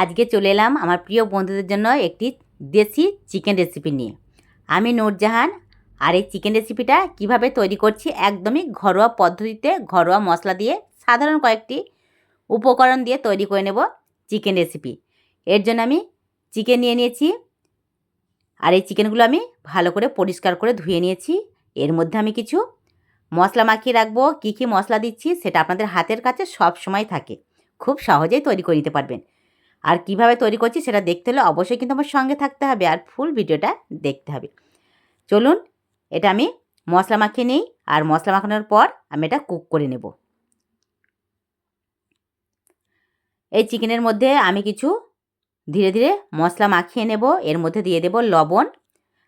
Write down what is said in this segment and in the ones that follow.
আজকে চলে এলাম আমার প্রিয় বন্ধুদের জন্য একটি দেশি চিকেন রেসিপি নিয়ে। আমি নূরজাহান, আর এই চিকেন রেসিপিটা কীভাবে তৈরি করছি একদমই ঘরোয়া পদ্ধতিতে ঘরোয়া মশলা দিয়ে সাধারণ কয়েকটি উপকরণ দিয়ে তৈরি করে নেব চিকেন রেসিপি এর জন্য আমি চিকেন নিয়ে নিয়েছি, আর এই চিকেনগুলো আমি ভালো করে পরিষ্কার করে ধুয়ে নিয়েছি। এর মধ্যে আমি কিছু মশলা মাখিয়ে রাখব। কী কী মশলা দিচ্ছি সেটা আপনাদের হাতের কাছে সব সময় থাকে। খুব সহজেই তৈরি করে নিতে পারবেন। আর কীভাবে তৈরি করছি সেটা দেখতে হলে অবশ্যই কিন্তু আমার সঙ্গে থাকতে হবে আর ফুল ভিডিওটা দেখতে হবে। চলুন, এটা আমি মশলা মাখিয়ে নিই আর মশলা মাখানোর পর আমি এটা কুক করে নেব। এই চিকেনের মধ্যে আমি কিছু ধীরে ধীরে মশলা মাখিয়ে নেব। এর মধ্যে দিয়ে দেব লবণ।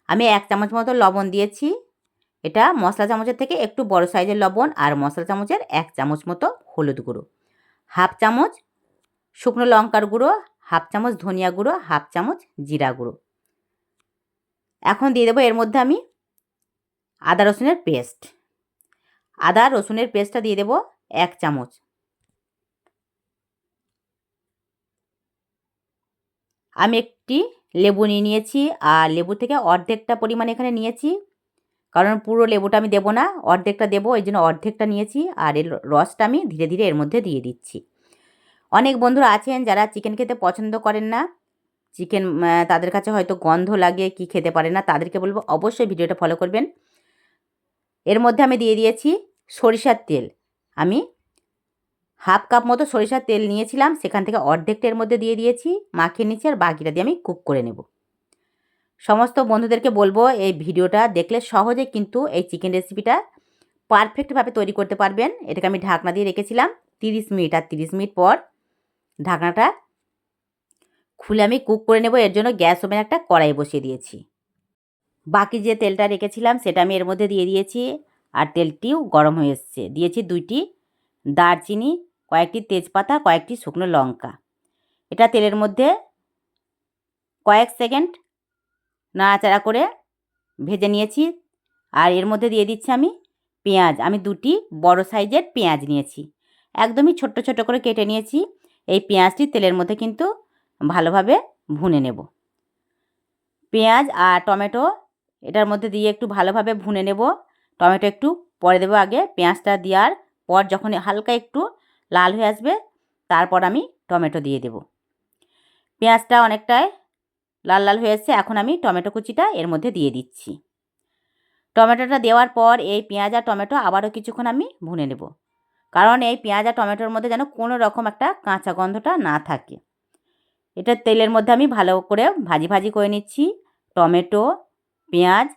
আমি এক চামচ মতো লবণ দিয়েছি। এটা মশলা চামচের থেকে একটু বড় সাইজের লবণ আর মশলা চামচের এক চামচ মতো হলুদ গুঁড়ো। হাফ চামচ শুকনো লঙ্কার গুঁড়ো, হাফ চামচ ধনিয়া গুঁড়ো, হাফ চামচ জিরা গুঁড়ো। এখন দিয়ে দেবো এর মধ্যে আমি আদা রসুনের পেস্ট। আদা রসুনের পেস্টটা দিয়ে দেবো এক চামচ। আমি একটি লেবু নিয়ে নিয়েছি আর লেবু থেকে অর্ধেকটা পরিমাণ এখানে নিয়েছি। কারণ পুরো লেবুটা আমি দেবো না, অর্ধেকটা দেবো, ওই জন্য অর্ধেকটা নিয়েছি আর এর রসটা আমি ধীরে ধীরে এর মধ্যে দিয়ে দিচ্ছি। অনেক বন্ধুরা আছেন যারা চিকেন খেতে পছন্দ করেন না। চিকেন তাদের কাছে হয়তো গন্ধ লাগে, কি খেতে পারে না, তাদেরকে বলব অবশ্যই ভিডিওটা ফলো করবেন। এর মধ্যে আমি দিয়ে দিয়েছি সরিষার তেল। আমি হাফ কাপ মতো সরিষার তেল নিয়েছিলাম, সেখান থেকে অর্ধেকটা এর মধ্যে দিয়ে দিয়েছি, মাখিয়ে নিচ্ছি আর বাকিটা দিয়ে আমি কুক করে নেব। সমস্ত বন্ধুদেরকে বলব এই ভিডিওটা দেখলে সহজে কিন্তু এই চিকেন রেসিপিটা পারফেক্টভাবে তৈরি করতে পারবেন। এটাকে আমি ঢাকনা দিয়ে রেখেছিলাম তিরিশ মিনিট, আর তিরিশ মিনিট পর ঢাকনাটা খুলে আমি কুক করে নেব, এর জন্য গ্যাস ওভেন একটা কড়াই বসিয়ে দিয়েছি। বাকি যে তেলটা রেখেছিলাম, সেটা আমি এর মধ্যে দিয়ে দিয়েছি, আর তেলটিও গরম হয়ে এসছে। দিয়েছি দুইটি দারচিনি, কয়েকটি তেজপাতা, কয়েকটি শুকনো লঙ্কা। এটা তেলের মধ্যে কয়েক সেকেন্ড নাড়াচাড়া করে ভেজে নিয়েছি, আর এর মধ্যে দিয়ে দিচ্ছি আমি পেঁয়াজ। আমি দুটি বড় সাইজের পেঁয়াজ নিয়েছি। একদমই ছোট্ট ছোট করে কেটে নিয়েছি। এই পেঁয়াজটি তেলের মধ্যে কিন্তু ভালোভাবে ভুনে নেব। পেঁয়াজ আর টমেটো এটার মধ্যে দিয়ে একটু ভালোভাবে ভুনে নেব। টমেটো একটু পরে দেবো আগে। পেঁয়াজটা দেওয়ার পর যখন হালকা একটু লাল হয়ে আসবে, তারপর আমি টমেটো দিয়ে দেব। পেঁয়াজটা অনেকটাই লাল লাল হয়ে এসছে। এখন আমি টমেটো কুচিটা এর মধ্যে দিয়ে দিচ্ছি। টমেটোটা দেওয়ার পর এই পেঁয়াজ আর টমেটো আবারও কিছুক্ষণ আমি ভুনে নেব। কারণ এই পেঁয়াজ আর টমেটোর মধ্যে যেন কোনো রকম একটা কাঁচা গন্ধটা না থাকে। এটা তেলের মধ্যে আমি ভালো করে ভাজি ভাজি করে নিচ্ছি। টমেটো, পেঁয়াজ,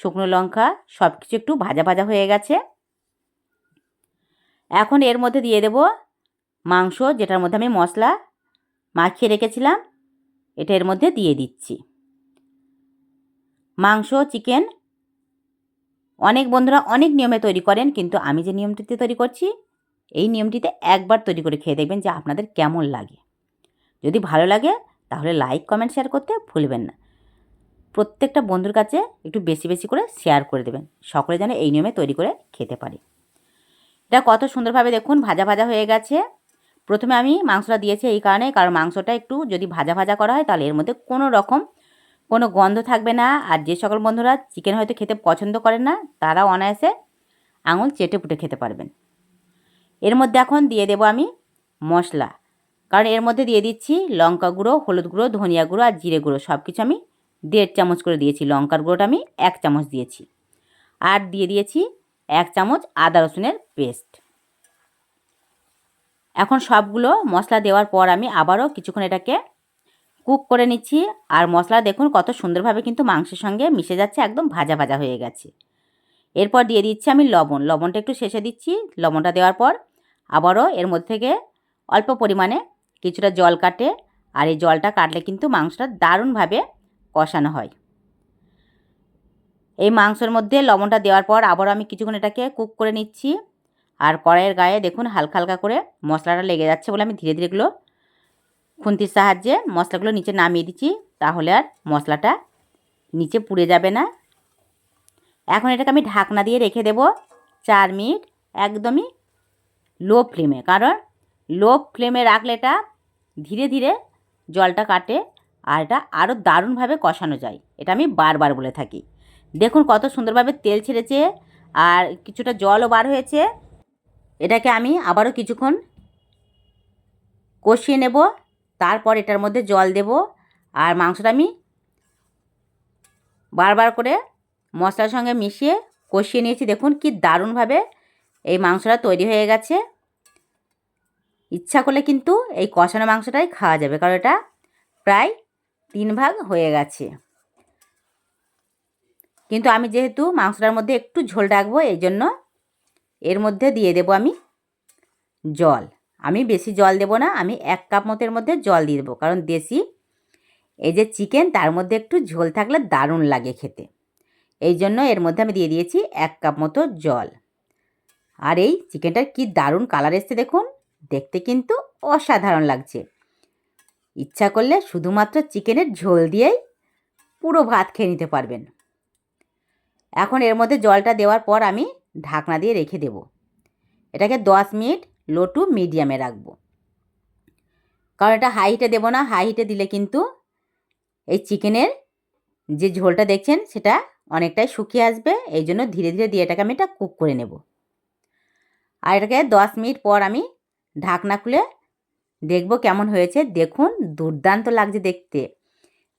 শুকনো লঙ্কা সব কিছু একটু ভাজা ভাজা হয়ে গেছে। এখন এর মধ্যে দিয়ে দেব মাংস, যেটার মধ্যে আমি মশলা মাখিয়ে রেখেছিলাম, এটা এর মধ্যে দিয়ে দিচ্ছি। মাংস, চিকেন অনেক বন্ধুরা অনেক নিয়মে তৈরি করেন, কিন্তু আমি যে নিয়মটিতে তৈরি করছি, এই নিয়মটিতে একবার তৈরি করে খেয়ে দেখবেন যে আপনাদের কেমন লাগে। যদি ভালো লাগে, তাহলে লাইক কমেন্ট শেয়ার করতে ভুলবেন না। প্রত্যেকটা বন্ধুর কাছে একটু বেশি বেশি করে শেয়ার করে দেবেন। সকলে যেন এই নিয়মে তৈরি করে খেতে পারে। এটা কত সুন্দরভাবে দেখুন, ভাজা ভাজা হয়ে গেছে। প্রথমে আমি মাংসটা দিয়েছি এই কারণে, কারণ মাংসটা একটু যদি ভাজা ভাজা করা হয়, তাহলে এর মধ্যে কোনো রকম কোনো গন্ধ থাকবে না। আর যে সকল বন্ধুরা চিকেন হয়তো খেতে পছন্দ করেন না তারাও অনায়াসে আঙুল চেটে পুটে খেতে পারবেন। এর মধ্যে এখন দিয়ে দেব আমি মশলা। কারণ এর মধ্যে দিয়ে দিচ্ছি লঙ্কা গুঁড়ো, হলুদ গুঁড়ো, ধনিয়া গুঁড়ো আর জিরে গুঁড়ো। সব কিছু আমি দেড় চামচ করে দিয়েছি। লঙ্কার গুঁড়োটা আমি এক চামচ দিয়েছি। আর দিয়ে দিয়েছি এক চামচ আদা রসুনের পেস্ট। এখন সবগুলো মশলা দেওয়ার পর আমি আবারও কিছুক্ষণ এটাকে কুক করে নিচ্ছি। আর মশলা দেখুন কত সুন্দরভাবে কিন্তু মাংসের সঙ্গে মিশে যাচ্ছে, একদম ভাজা ভাজা হয়ে গেছে। এরপর দিয়ে দিচ্ছি আমি লবণ। লবণটা একটু শেষে দিচ্ছি। লবণটা দেওয়ার পর আবারও এর মধ্যে থেকে অল্প পরিমাণে কিছুটা জল কাটে। আর এই জলটা কাটলে কিন্তু মাংসটা দারুণভাবে কষানো হয়। এই মাংসের মধ্যে লবণটা দেওয়ার পর আবারও আমি কিছুক্ষণ এটাকে কুক করে নিচ্ছি। আর কড়াইয়ের গায়ে দেখুন হালকা হালকা করে মশলাটা লেগে যাচ্ছে বলে আমি ধীরে ধীরে এগুলো খুন্তির সাহায্যে মশলাগুলো নিচে নামিয়ে দিচ্ছি, তাহলে আর মশলাটা নিচে পুড়ে যাবে না। এখন এটাকে আমি ঢাকনা দিয়ে রেখে দেব চার মিনিট একদমই লো ফ্লেমে, কারণ লো ফ্লেমে রাখলে এটা ধীরে ধীরে জলটা কাটে আর এটা আরও দারুণভাবে কষানো যায়, এটা আমি বারবার বলে থাকি। দেখুন কত সুন্দরভাবে তেল ছেড়েছে আর কিছুটা জলও বার হয়েছে। এটাকে আমি আবারও কিছুক্ষণ কষিয়ে নেব। তারপর এটার মধ্যে জল দেব আর মাংসটা আমি বারবার করে মশলার সঙ্গে মিশিয়ে কষিয়ে নিয়েছি। দেখুন কি দারুণভাবে এই মাংসটা তৈরি হয়ে গেছে। ইচ্ছা করলে কিন্তু এই কষানো মাংসটাই খাওয়া যাবে, কারণ এটা প্রায় তিন ভাগ হয়ে গেছে। কিন্তু আমি যেহেতু মাংসটার মধ্যে একটু ঝোল রাখব, এই জন্য এর মধ্যে দিয়ে দেব আমি জল। আমি বেশি জল দেব না, আমি এক কাপ মতের মধ্যে জল দিয়ে দেবো। কারণ দেশি, এই যে চিকেন, তার মধ্যে একটু ঝোল থাকলে দারুণ লাগে খেতে। এই জন্য এর মধ্যে আমি দিয়ে দিয়েছি এক কাপ মতো জল। আর এই চিকেনটার কি দারুণ কালার এসছে দেখুন, দেখতে কিন্তু অসাধারণ লাগছে। ইচ্ছা করলে শুধুমাত্র চিকেনের ঝোল দিয়েই পুরো ভাত খেয়ে নিতে পারবেন। এখন এর মধ্যে জলটা দেওয়ার পর আমি ঢাকনা দিয়ে রেখে দেব। এটাকে দশ মিনিট লো টু মিডিয়ামে রাখব। কারণ এটা হাই হিটে দেবো না হাই হিটে দিলে কিন্তু এই চিকেনের যে ঝোলটা দেখছেন, সেটা অনেকটাই শুকিয়ে আসবে। এই জন্য ধীরে ধীরে দিয়ে এটাকে আমি এটা কুক করে নেব। আর এটাকে দশ মিনিট পর আমি ঢাকনা খুলে দেখব কেমন হয়েছে। দেখুন, দুর্দান্ত লাগছে দেখতে।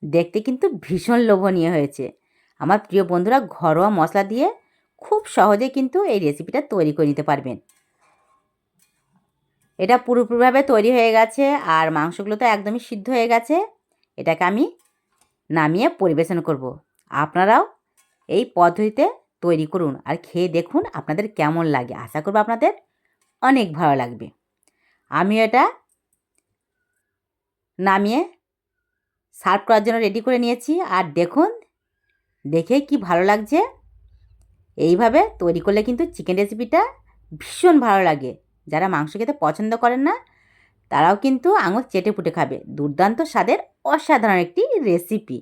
দেখতে কিন্তু ভীষণ লোভনীয় হয়েছে। আমার প্রিয় বন্ধুরা, ঘরোয়া মশলা দিয়ে খুব সহজে কিন্তু এই রেসিপিটা তৈরি করে নিতে পারবেন। এটা পুরোপুরিভাবে তৈরি হয়ে গেছে আর মাংসগুলো তো একদমই সিদ্ধ হয়ে গেছে। এটাকে আমি নামিয়ে পরিবেশন করব। আপনারাও এই পদ্ধতিতে তৈরি করুন আর খেয়ে দেখুন আপনাদের কেমন লাগে। আশা করব আপনাদের অনেক ভালো লাগবে। আমি এটা নামিয়ে সার্ভ করার জন্য রেডি করে নিয়েছি আর দেখুন, দেখে কি ভালো লাগছে। এইভাবে তৈরি করলে কিন্তু চিকেন রেসিপিটা ভীষণ ভালো লাগে। যারা মাংস খেতে পছন্দ করেন না, তারাও কিন্তু আঙুল চেটে পুটে খাবে। দুর্দান্ত স্বাদের অসাধারণ একটি রেসিপি